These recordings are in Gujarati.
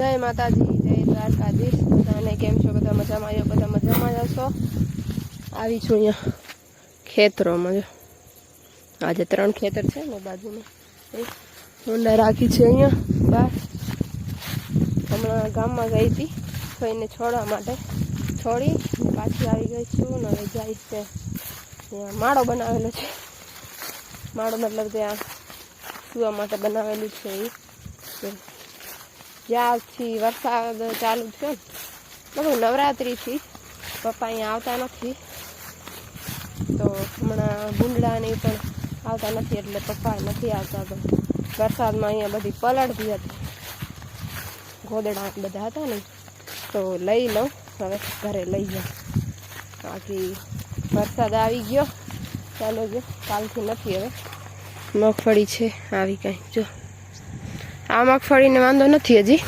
જય માતાજી, જય દ્વારકાધીશ. બધાને કેમ છો? બધા મજામાં? આવ્યો બધા મજામાં જ આવી છું અહીંયા ખેતરોમાં, જો. આજે ત્રણ ખેતર છે ને, બાજુમાં. ઊંડા રાખી છે અહીંયા, બહાર. હમણાં ગામમાં ગઈ હતી થઈને છોડવા માટે. છોડી પાછી આવી ગઈ છું ને હવે જઈશ તે ત્યાં માળો બનાવેલો છે. માળો મતલબ ત્યાં સુવા માટે બનાવેલું છે એ. તે જ્યારથી વરસાદ ચાલુ થયો. ને લગભગ નવરાત્રિથી પપ્પા અહીંયા આવતા નથી. તો હમણાં ભૂંડડા પણ આવતા નથી એટલે પપ્પા નથી આવતા. તો વરસાદમાં અહીંયા બધી પલળતી હતી. ગોદડા બધા હતા ને. તો લઈ લઉં. હવે ઘરે લઈ જાઉં. બાકી વરસાદ આવી ગયો. ચાલો જો કાલથી નથી હવે. મગફળી છે. આવી કાંઈ. જો આ મગફળીને વાંધો નથી હજી.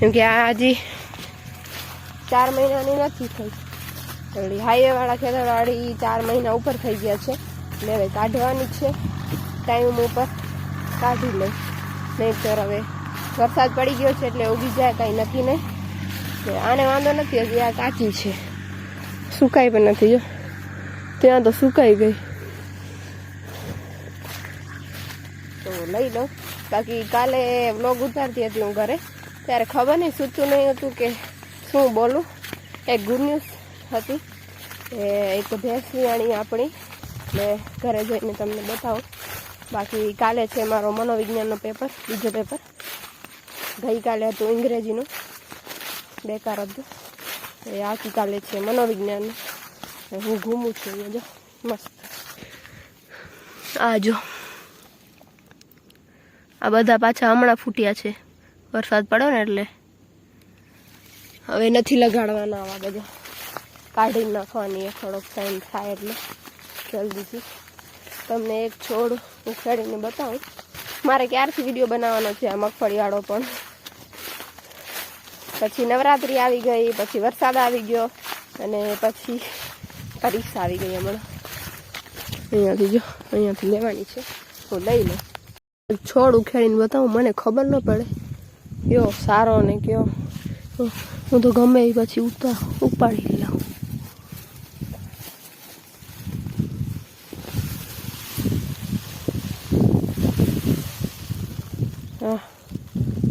કેમ કે આ હજી ચાર મહિનાની નથી થઈ. હાઈવેવાળા ખેતરવાળી ચાર મહિના ઉપર થઈ ગયા છે. એટલે હવે કાઢવાની છે. ટાઈમ ઉપર કાઢી લઈ નહીં તો હવે વરસાદ પડી ગયો છે એટલે ઉગી જાય કાંઈ નક્કી નહીં. આને વાંધો નથી, હજી આ કાચી છે. સુકાઈ પણ નથી, જો. ત્યાં તો સુકાઈ ગઈ. તો લઈ લઉં. બાકી કાલે વ્લોગ ઉતારતી હતી હું ઘરે. ત્યારે ખબર નહીં સૂચું નહીં હતું કે શું બોલું. એક ગુડ ન્યૂઝ હતી. એ એક ભેંસ વિયાણી આપણી. ને ઘરે જઈને તમને બતાવું. બાકી કાલે છે મારો મનોવિજ્ઞાનનો પેપર બીજો પેપર ગઈકાલે હતું અંગ્રેજીનું બેકાર હતું. એ આવતીકાલે છે મનોવિજ્ઞાનનું. હું ઘૂમું છું જો. મસ્ત. આ જો. આ બધા પાછા હમણાં ફૂટ્યા છે. વરસાદ પડ્યો ને એટલે. હવે નથી લગાડવાના આવા બધા. કાઢી નાખવાની થોડોક ટાઈમ થાય એટલે. જલ્દીથી તમને એક છોડ ઉખાડીને બતાવું. મારે ક્યારથી વીડિયો બનાવવાનો છે આ મગફળીવાળો પણ. પછી નવરાત્રિ આવી ગઈ, પછી વરસાદ આવી ગયો, અને પછી પરીક્ષા આવી ગઈ હમણાં. અહીંયાથી જો, અહીંયાથી લેવાની છે. હું લઈ લઉં. છોડ ઉખેડીને બતાવું, મને ખબર ન પડે. કયો સારો ને કયો. હું તો ગમે એ પછી ઉતા ઉપાડી લઉં.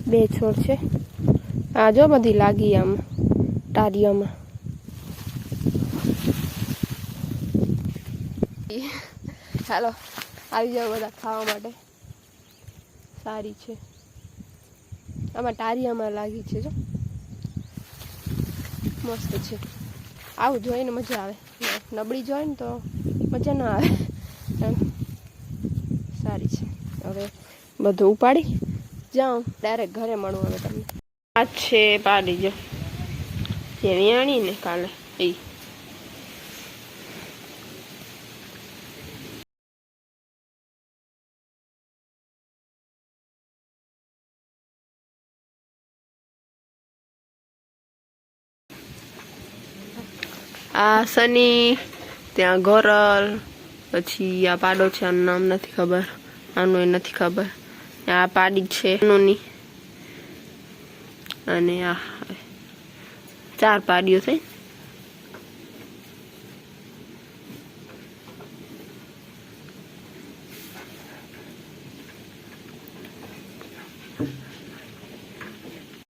બે છોડ છે. આ જો બધી લાગી આમ ટારિયામાં હાલો, આવી જાઓ બધા ખાવા માટે. સારી છે. આમાં ટારિયામાં લાગી છે, જો. મસ્ત છે. આવું જોઈને મજા આવે. નબળી જોઈ ને તો મજા ના આવે. સારી છે. હવે બધું ઉપાડી. જાઉં. ડાયરેક્ટ ઘરે મળું હવે તમને. આ છે પાડી, જો. જે વિયાણી ને કાલે. એ આ સની ત્યાં ગોરલ, પછી આ પાડો છે, આનું નામ નથી ખબર. આનું એ નથી ખબર. આ પાડી છે નોની અને આ ચાર પાડીઓ થઈ.